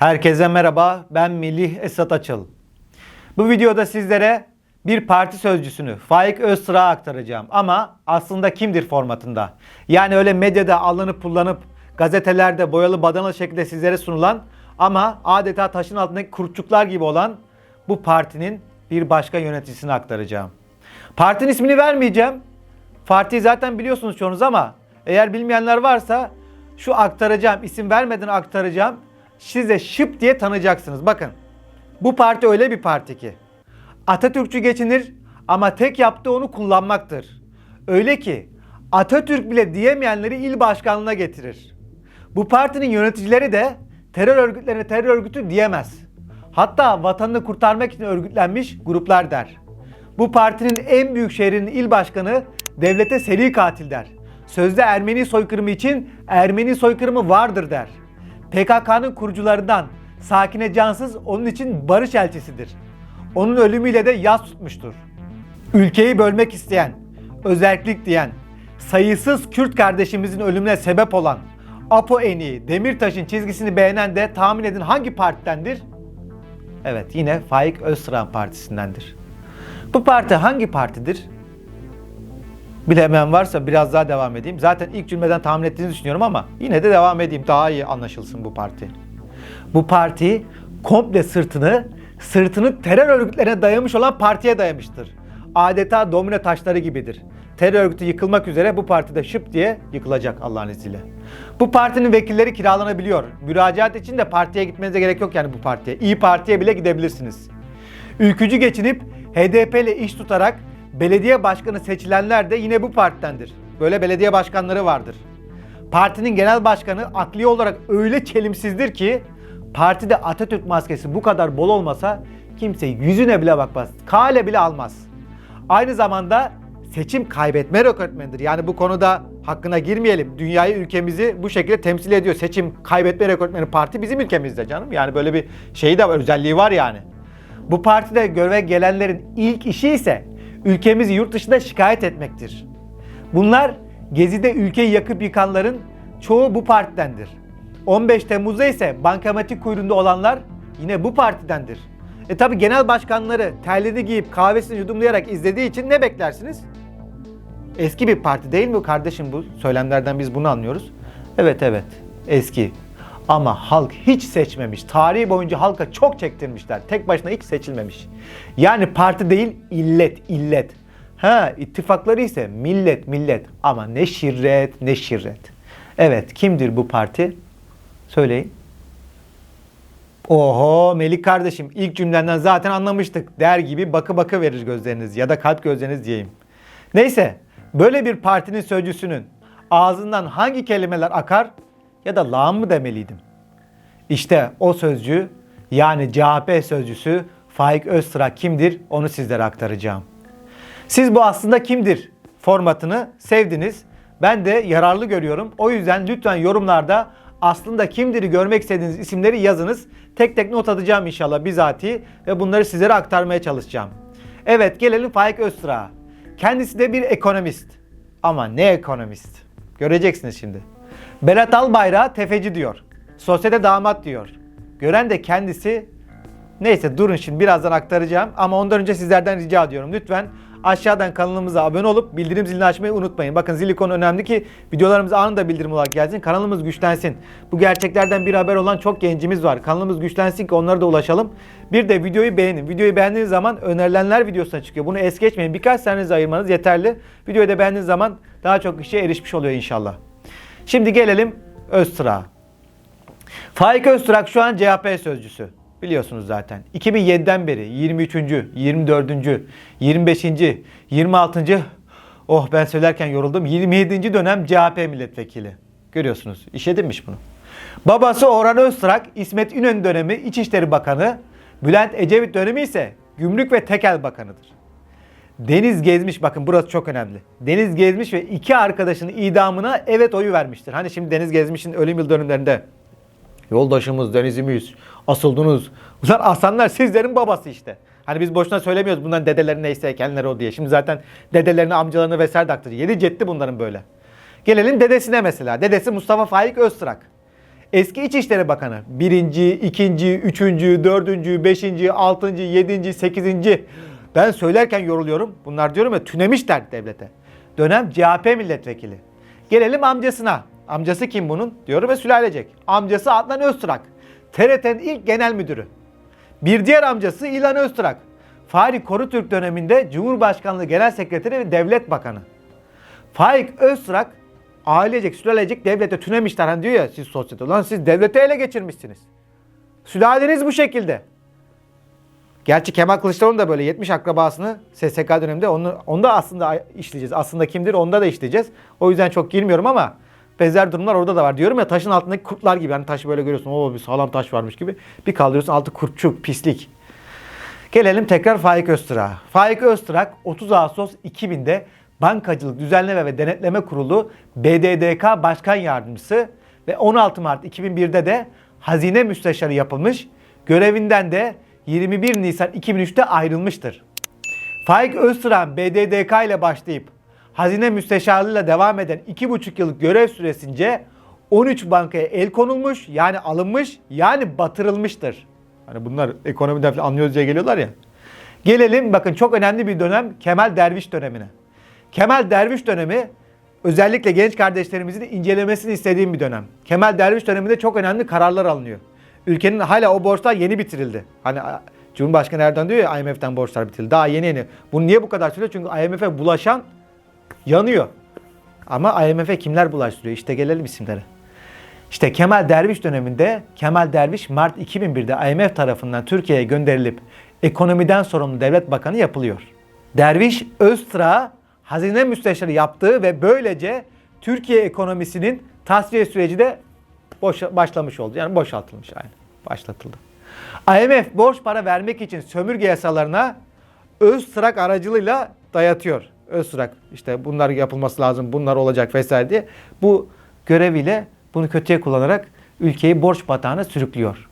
Herkese merhaba, ben Melih Esat Açıl. Bu videoda sizlere bir parti sözcüsünü Faik Öztürk'e aktaracağım ama aslında kimdir formatında. Yani öyle medyada alınıp pullanıp gazetelerde boyalı badanalı şekilde sizlere sunulan ama adeta taşın altındaki kurtçuklar gibi olan bu partinin bir başka yöneticisini aktaracağım. Partinin ismini vermeyeceğim. Partiyi zaten biliyorsunuz çoğunuz ama eğer bilmeyenler varsa şu aktaracağım, isim vermeden aktaracağım. Size şıp diye tanıyacaksınız. Bakın bu parti öyle bir parti ki Atatürkçü geçinir ama tek yaptığı onu kullanmaktır. Öyle ki Atatürk bile diyemeyenleri il başkanlığına getirir. Bu partinin yöneticileri de terör örgütlerine terör örgütü diyemez. Hatta vatanını kurtarmak için örgütlenmiş gruplar der. Bu partinin en büyük şehrinin il başkanı devlete seri katil der. Sözde Ermeni soykırımı için Ermeni soykırımı vardır der. PKK'nın kurucularından Sakine Cansız onun için barış elçisidir. Onun ölümüyle de yas tutmuştur. Ülkeyi bölmek isteyen, özellik diyen, sayısız Kürt kardeşimizin ölümüne sebep olan Apo Eni, Demirtaş'ın çizgisini beğenen de tahmin edin hangi partidendir? Evet yine Faik Öztürk partisindendir. Bu parti hangi partidir? Bilemeyen varsa biraz daha devam edeyim. Zaten ilk cümleden tahmin ettiğinizi düşünüyorum ama yine de devam edeyim. Daha iyi anlaşılsın bu parti. Bu parti komple sırtını sırtını terör örgütlerine dayamış olan partiye dayamıştır. Adeta domino taşları gibidir. Terör örgütü yıkılmak üzere bu partide şıp diye yıkılacak Allah'ın izniyle. Bu partinin vekilleri kiralanabiliyor. Müracaat için de partiye gitmenize gerek yok yani bu partiye. İyi Parti'ye bile gidebilirsiniz. Ülkücü geçinip HDP ile iş tutarak belediye başkanı seçilenler de yine bu partidendir. Böyle belediye başkanları vardır. Partinin genel başkanı akli olarak öyle çelimsizdir ki partide Atatürk maskesi bu kadar bol olmasa kimse yüzüne bile bakmaz. Kale bile almaz. Aynı zamanda seçim kaybetme rekortmenidir. Yani bu konuda hakkına girmeyelim. Dünyayı ülkemizi bu şekilde temsil ediyor. Seçim kaybetme rekortmeni parti bizim ülkemizde canım. Yani böyle bir şeyi de özelliği var yani. Bu partide göreve gelenlerin ilk işi ise ülkemizi yurt dışında şikayet etmektir. Bunlar Gezi'de ülkeyi yakıp yıkanların çoğu bu partidendir. 15 Temmuz'da ise bankamatik kuyruğunda olanlar yine bu partidendir. E tabi genel başkanları terliğini giyip kahvesini yudumlayarak izlediği için ne beklersiniz? Eski bir parti değil mi kardeşim bu? Söylemlerden biz bunu anlıyoruz. Evet evet eski. Ama halk hiç seçmemiş. Tarihi boyunca halka çok çektirmişler. Tek başına hiç seçilmemiş. Yani parti değil illet, illet. Ha ittifakları ise millet, millet. Ama ne şirret, ne şirret. Evet kimdir bu parti? Söyleyin. Oho Melik kardeşim ilk cümlenden zaten anlamıştık. Der gibi bakı bakı verir gözleriniz ya da kalp gözleriniz diyeyim. Neyse böyle bir partinin sözcüsünün ağzından hangi kelimeler akar ya da lağım mı demeliydim? İşte o sözcü yani CHP sözcüsü Faik Öztürk kimdir onu sizlere aktaracağım. Siz bu aslında kimdir formatını sevdiniz. Ben de yararlı görüyorum. O yüzden lütfen yorumlarda aslında kimdir'i görmek istediğiniz isimleri yazınız. Tek tek not atacağım inşallah bizatihi ve bunları sizlere aktarmaya çalışacağım. Evet gelelim Faik Öztürk'a. Kendisi de bir ekonomist. Ama ne ekonomist? Göreceksiniz şimdi. Berat Albayrak tefeci diyor. Sosyete damat diyor. Gören de kendisi Neyse durun şimdi birazdan aktaracağım ama ondan önce sizlerden rica ediyorum. Lütfen aşağıdan kanalımıza abone olup bildirim zilini açmayı unutmayın. Bakın zil ikonu önemli ki videolarımız anında bildirim olarak gelsin. Kanalımız güçlensin. Bu gerçeklerden bir haber olan çok gencimiz var. Kanalımız güçlensin ki onlara da ulaşalım. Bir de videoyu beğenin. Videoyu beğendiğiniz zaman önerilenler videosuna çıkıyor. Bunu es geçmeyin. Birkaç saniyenizi ayırmanız yeterli. Videoyu da beğendiğiniz zaman daha çok kişiye erişmiş oluyor inşallah. Şimdi gelelim Öztürk'a. Faik Öztürk şu an CHP sözcüsü. Biliyorsunuz zaten. 2007'den beri 23. 24. 25. 26. Oh ben söylerken yoruldum. 27. dönem CHP milletvekili. Görüyorsunuz. İş edinmiş bunu. Babası Orhan Öztürk, İsmet İnönü dönemi İçişleri Bakanı, Bülent Ecevit dönemi ise Gümrük ve Tekel Bakanıdır. Deniz Gezmiş bakın burası çok önemli. Deniz Gezmiş ve iki arkadaşının idamına evet oyu vermiştir. Hani şimdi Deniz Gezmiş'in ölüm yıl dönümlerinde Yoldaşımız, denizimiz, asıldınız. Bunlar aslanlar sizlerin babası işte. Hani biz boşuna söylemiyoruz bunların dedeleri neyse kendileri o diye. Şimdi zaten dedelerini, amcalarını vesaire aktarıyor. Yedi cetti bunların böyle. Gelelim dedesine mesela. Dedesi Mustafa Faik Öztürk. Eski İçişleri Bakanı. Birinci, ikinci, üçüncü, dördüncü, beşinci, altıncı, yedinci, sekizinci. Ben söylerken yoruluyorum. Bunlar diyorum ya tünemişler devlete. Dönem CHP milletvekili. Gelelim amcasına. Amcası kim bunun? Diyorum ve sülalecek. Amcası Adnan Öztürk. TRT'nin ilk genel müdürü. Bir diğer amcası İlhan Öztürk. Faik Korutürk döneminde Cumhurbaşkanlığı Genel Sekreteri ve Devlet Bakanı. Faik Öztürk ailecek, sülalecek devlete tünemişler. Hani diyor ya siz sosyete. Lan siz devleti ele geçirmişsiniz. Sülaleniz bu şekilde. Gerçi Kemal Kılıçdaroğlu da böyle 70 akrabasını SSK döneminde onu, onu da aslında işleyeceğiz. Aslında kimdir onda da işleyeceğiz. O yüzden çok girmiyorum ama benzer durumlar orada da var. Diyorum ya taşın altındaki kurtlar gibi. Hani taşı böyle görüyorsun. O bir sağlam taş varmış gibi. Bir kaldırıyorsun altı kurtçuk, pislik. Gelelim tekrar Faik Öztürk'a. Faik Öztürk 30 Ağustos 2000'de Bankacılık Düzenleme ve Denetleme Kurulu BDDK Başkan Yardımcısı ve 16 Mart 2001'de de Hazine Müsteşarı yapılmış. Görevinden de 21 Nisan 2003'te ayrılmıştır. Faik Öztürk'ün BDDK ile başlayıp Hazine Müsteşarlığıyla devam eden 2,5 yıllık görev süresince 13 bankaya el konulmuş yani alınmış yani batırılmıştır. Hani bunlar ekonomiden falan anlıyoruz diye geliyorlar ya. Gelelim bakın çok önemli bir dönem Kemal Derviş dönemine. Kemal Derviş dönemi özellikle genç kardeşlerimizin incelemesini istediğim bir dönem. Kemal Derviş döneminde çok önemli kararlar alınıyor. Ülkenin hala o borçlar yeni bitirildi. Hani Cumhurbaşkanı Erdoğan diyor ya IMF'den borçlar bitirildi. Daha yeni yeni. Bu niye bu kadar sürüyor? Çünkü IMF'e bulaşan yanıyor. Ama IMF'e kimler bulaştırıyor? İşte gelelim isimlere. İşte Kemal Derviş döneminde Kemal Derviş Mart 2001'de IMF tarafından Türkiye'ye gönderilip ekonomiden sorumlu devlet bakanı yapılıyor. Derviş Öztra hazine müsteşarı yaptığı ve böylece Türkiye ekonomisinin tasfiye süreci de boş, başlamış oldu. Yani boşaltılmış yani. Başlatıldı. IMF borç para vermek için sömürge yasalarına Öztrak aracılığıyla dayatıyor. Öztrak işte bunlar yapılması lazım, bunlar olacak vesaire diye bu göreviyle bunu kötüye kullanarak ülkeyi borç batağına sürüklüyor.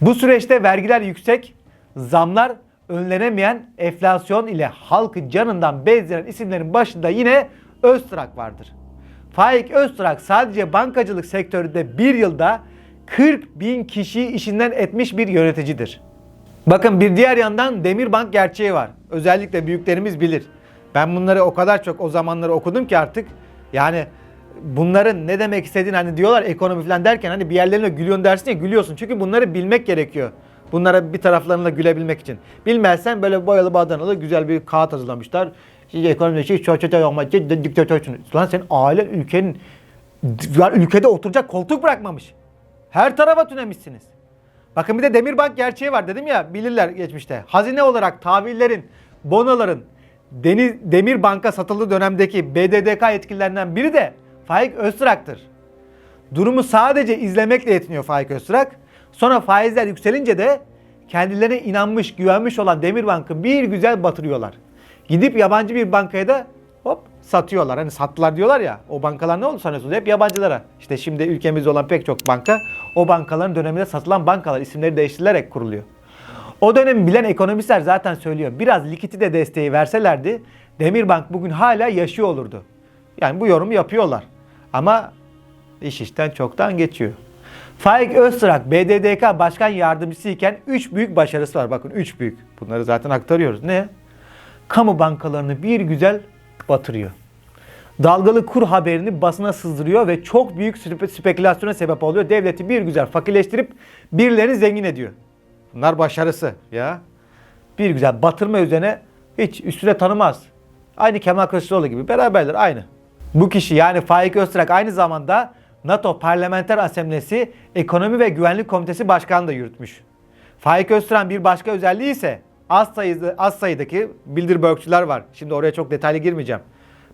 Bu süreçte vergiler yüksek, zamlar önlenemeyen enflasyon ile halkı canından bezdiren isimlerin başında yine Öztrak vardır. Faik Öztrak sadece bankacılık sektöründe bir yılda 40 bin kişi işinden etmiş bir yöneticidir. Bakın bir diğer yandan Demirbank gerçeği var. Özellikle büyüklerimiz bilir. Ben bunları o kadar çok o zamanları okudum ki artık yani bunların ne demek istediğini hani diyorlar ekonomi falan derken hani bir yerlerine gülüyorsun dersin ya gülüyorsun. Çünkü bunları bilmek gerekiyor. Bunlara bir taraflarına gülebilmek için. Bilmezsen böyle boyalı badanalı güzel bir kağıt hazırlamışlar. Siz ekonomide şey olmak için diktatörsünüz. Lan senin ailen ülkenin yani ülkede oturacak koltuk bırakmamış. Her tarafa tünemişsiniz. Bakın bir de Demirbank gerçeği var dedim ya bilirler geçmişte. Hazine olarak tahvillerin, bonoların Deniz, Demir Bank'a satıldığı dönemdeki BDDK yetkililerinden biri de Faik Öztrak'tır. Durumu sadece izlemekle yetiniyor Faik Öztrak. Sonra faizler yükselince de kendilerine inanmış, güvenmiş olan Demirbank'ı bir güzel batırıyorlar. Gidip yabancı bir bankaya da hop satıyorlar. Hani sattılar diyorlar ya. O bankalar ne oldu sanıyorsunuz? Hep yabancılara. İşte şimdi ülkemizde olan pek çok banka o bankaların döneminde satılan bankalar isimleri değiştirilerek kuruluyor. O dönemi bilen ekonomistler zaten söylüyor. Biraz likiti de desteği verselerdi Demirbank bugün hala yaşıyor olurdu. Yani bu yorumu yapıyorlar. Ama iş işten çoktan geçiyor. Faik Öztürk BDDK Başkan Yardımcısı iken 3 büyük başarısı var. Bakın 3 büyük. Bunları zaten aktarıyoruz. Ne? Kamu bankalarını bir güzel batırıyor. Dalgalı kur haberini basına sızdırıyor ve çok büyük spe- spekülasyona sebep oluyor. Devleti bir güzel fakirleştirip birilerini zengin ediyor. Bunlar başarısı ya. Bir güzel batırma üzerine hiç üstüne tanımaz. Aynı Kemal Kılıçdaroğlu gibi beraberler aynı. Bu kişi yani Faik Öztürk aynı zamanda NATO Parlamenter Asamblesi Ekonomi ve Güvenlik Komitesi Başkanı da yürütmüş. Faik Öztürk'ün bir başka özelliği ise az, sayıda, az sayıdaki bildirbörkçüler var. Şimdi oraya çok detaylı girmeyeceğim.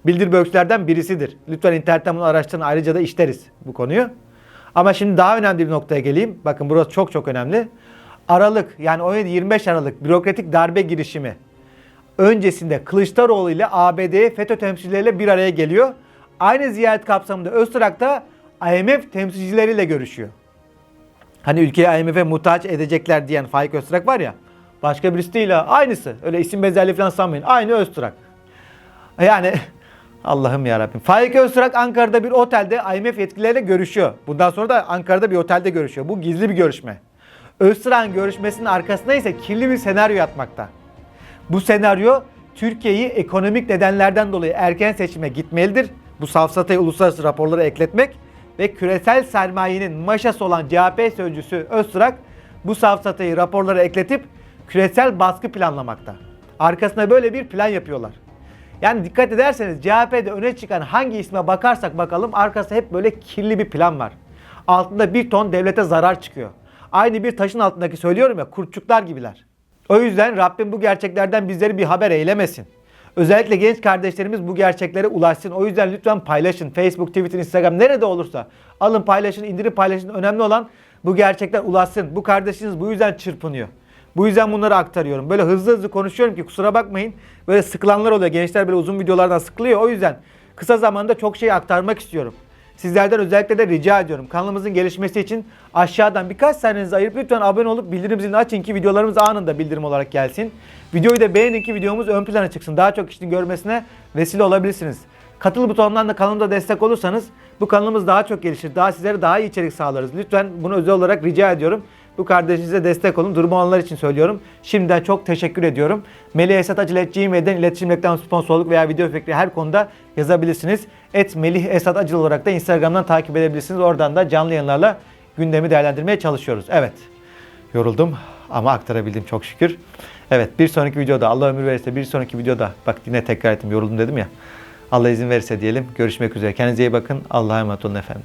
Bildirbörkçülerden birisidir. Lütfen internetten bunu araştırın. Ayrıca da işleriz bu konuyu. Ama şimdi daha önemli bir noktaya geleyim. Bakın burası çok çok önemli. Aralık yani 17-25 Aralık bürokratik darbe girişimi öncesinde Kılıçdaroğlu ile ABD FETÖ temsilcileriyle bir araya geliyor. Aynı ziyaret kapsamında Öztürk da IMF temsilcileriyle görüşüyor. Hani ülkeyi IMF'e muhtaç edecekler diyen Faik Öztürk var ya. Başka birisi değil ha. Aynısı. Öyle isim benzerliği falan sanmayın. Aynı Öztürk. Yani Allah'ım yarabbim. Faik Öztürk Ankara'da bir otelde IMF yetkilileriyle görüşüyor. Bundan sonra da Ankara'da bir otelde görüşüyor. Bu gizli bir görüşme. Öztürk'ün görüşmesinin arkasında ise kirli bir senaryo yatmakta. Bu senaryo Türkiye'yi ekonomik nedenlerden dolayı erken seçime gitmelidir. Bu safsatayı uluslararası raporlara ekletmek ve küresel sermayenin maşası olan CHP sözcüsü Öztürk bu safsatayı raporlara ekletip küresel baskı planlamakta. Arkasında böyle bir plan yapıyorlar. Yani dikkat ederseniz CHP'de öne çıkan hangi isme bakarsak bakalım arkasında hep böyle kirli bir plan var. Altında bir ton devlete zarar çıkıyor. Aynı bir taşın altındaki söylüyorum ya kurtçuklar gibiler. O yüzden Rabbim bu gerçeklerden bizleri bir haber eylemesin. Özellikle genç kardeşlerimiz bu gerçeklere ulaşsın. O yüzden lütfen paylaşın. Facebook, Twitter, Instagram nerede olursa. Alın paylaşın, indirip paylaşın. Önemli olan bu gerçekler ulaşsın. Bu kardeşiniz bu yüzden çırpınıyor. Bu yüzden bunları aktarıyorum. Böyle hızlı hızlı konuşuyorum ki kusura bakmayın. Böyle sıkılanlar oluyor. Gençler böyle uzun videolardan sıkılıyor. O yüzden kısa zamanda çok şey aktarmak istiyorum. Sizlerden özellikle de rica ediyorum. Kanalımızın gelişmesi için aşağıdan birkaç saniyenizi ayırıp lütfen abone olup bildirim zilini açın ki videolarımız anında bildirim olarak gelsin. Videoyu da beğenin ki videomuz ön plana çıksın. Daha çok kişinin görmesine vesile olabilirsiniz. Katıl butonundan da kanalımda destek olursanız bu kanalımız daha çok gelişir. Daha sizlere daha iyi içerik sağlarız. Lütfen bunu özel olarak rica ediyorum. Bu kardeşinize destek olun. Durumu olanlar için söylüyorum. Şimdiden çok teşekkür ediyorum. Melih Esat Acil.gmail'den iletişim reklam sponsorluk veya video fikri her konuda yazabilirsiniz. Et Melih Esat Acil olarak da Instagram'dan takip edebilirsiniz. Oradan da canlı yayınlarla gündemi değerlendirmeye çalışıyoruz. Evet. Yoruldum ama aktarabildim çok şükür. Evet bir sonraki videoda Allah ömür verirse bir sonraki videoda bak yine tekrar ettim yoruldum dedim ya. Allah izin verirse diyelim. Görüşmek üzere. Kendinize iyi bakın. Allah'a emanet olun efendim.